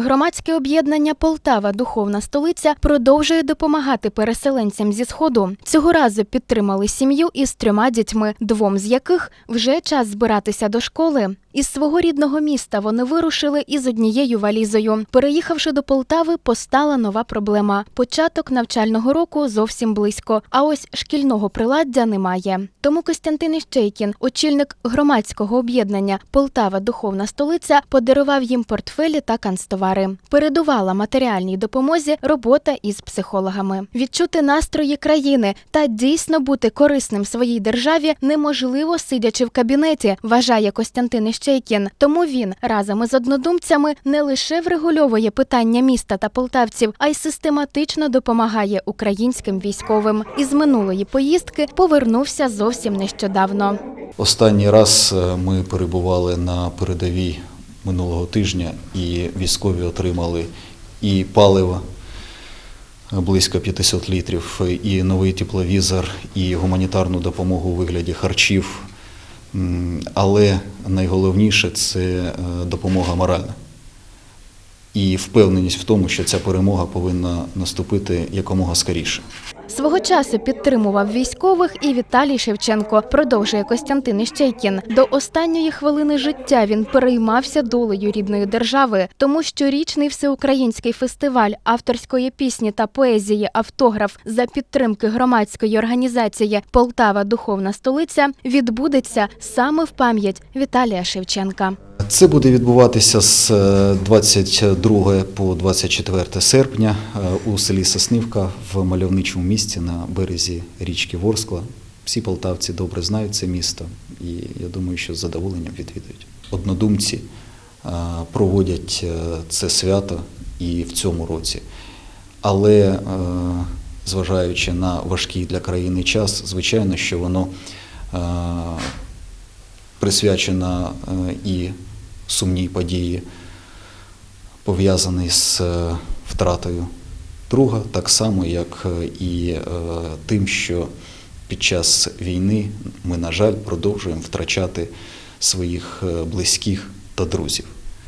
Громадське об'єднання Полтава Духовна столиця продовжує допомагати переселенцям зі сходу. Цього разу підтримали сім'ю із трьома дітьми, двом з яких вже час збиратися до школи. Із свого рідного міста вони вирушили із однією валізою. Переїхавши до Полтави, постала нова проблема. Початок навчального року зовсім близько, а ось шкільного приладдя немає. Тому Костянтин Іщейкін, очільник громадського об'єднання Полтава Духовна столиця, подарував їм портфелі та канцтовари. Передувала матеріальній допомозі робота із психологами. Відчути настрої країни та дійсно бути корисним своїй державі неможливо сидячи в кабінеті, вважає Костянтин Іщейкін. Тому він разом із однодумцями не лише врегульовує питання міста та полтавців, а й систематично допомагає українським військовим. Із минулої поїздки повернувся зовсім нещодавно. Останній раз е, ми перебували на передовій минулого тижня, і військові отримали і паливо е, близько 500 літрів, і новий тепловізор, і гуманітарну допомогу у вигляді харчів. Але найголовніше це е, допомога моральна. І впевненість в тому, що ця перемога повинна наступити якомога скоріше. Свого часу підтримував військових і Віталій Шевченко. Продовжує Костянтин Іщейкін. До останньої хвилини життя він переймався долею рідної держави, тому щорічний всеукраїнський фестиваль авторської пісні та поезії Автограф за підтримки громадської організації Полтава Духовна столиця відбудеться саме в пам'ять Віталія Шевченка. Це буде відбуватися з е, 22 по 24 серпня е, у селі Соснівка в мальовничому місті на березі річки Ворскла. Всі полтавці добре знають це місто, і я думаю, що з задоволенням відвідують. Однодумці е, проводять е, це свято і в цьому році. Але е, зважаючи на важкий для країни час, звичайно, що воно присвячена е, і сумній події, пов'язані з втратою друга, так само, як е, і е, тим, що під час війни ми, на жаль, продовжуємо втрачати своїх е, близьких та друзів.